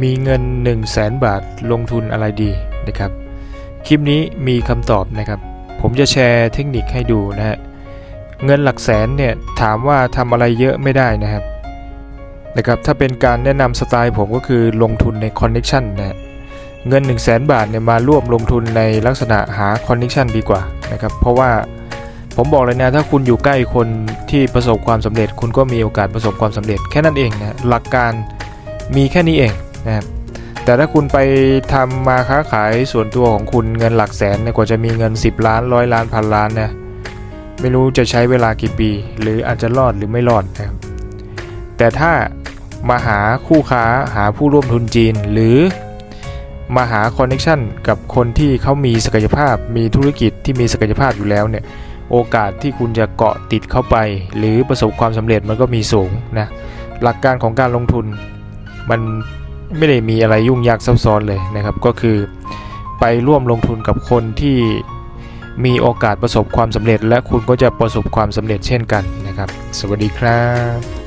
มีเงิน 1 0 0 0 0แสนบาทลงทุนอะไรดีนะครับ คลิปนี้มีคำตอบนะครับ ผมจะแชร์เทคนิคให้ดูนะฮะเงินหลักแสนเนี่ยถามว่าทำอะไรเยอะไม่ได้นะครับนะครับ ถ้าเป็นการแนะนำสไตล์ผมก็คือลงทุนในคอนเน็ชันนะฮะเงิน 1 0 0 0 0แสนบาทเนี่ยมาร่วมลงทุนในลักษณะหาคอนเน็ชันดีกว่านะครับเพราะว่าผมบอกเลยนะถ้าคุณอยู่ใกล้คนที่ประสบความสำเร็จ คุณก็มีโอกาสประสบความสำเร็จแค่นั้นเองนะหลักการมีแค่นี้เอง นะครับแต่ถ้าคุณไปทำมาค้าขายส่วนตัวของคุณเงินหลักแสนกว่าจะมีเงิน 10 ล้านร้อยล้านพันล้านนะไม่รู้จะใช้เวลากี่ปี หรืออาจจะรอดหรือไม่รอดนะครับแต่ถ้ามาหาคู่ค้าหาผู้ร่วมทุนจีน หรือมาหาคอนเน็ชันกับคนที่เขามีศักยภาพ มีธุรกิจที่มีศักยภาพอยู่แล้วเนี่ยโอกาสที่คุณจะเกาะติดเข้าไป หรือประสบความสำเร็จมันก็มีสูงนะหลักการของการลงทุนมัน ไม่ได้มีอะไรยุ่งยากซับซ้อนเลยนะครับ ก็คือไปร่วมลงทุนกับคนที่มีโอกาสประสบความสำเร็จ และคุณก็จะประสบความสำเร็จเช่นกันนะครับ สวัสดีครับ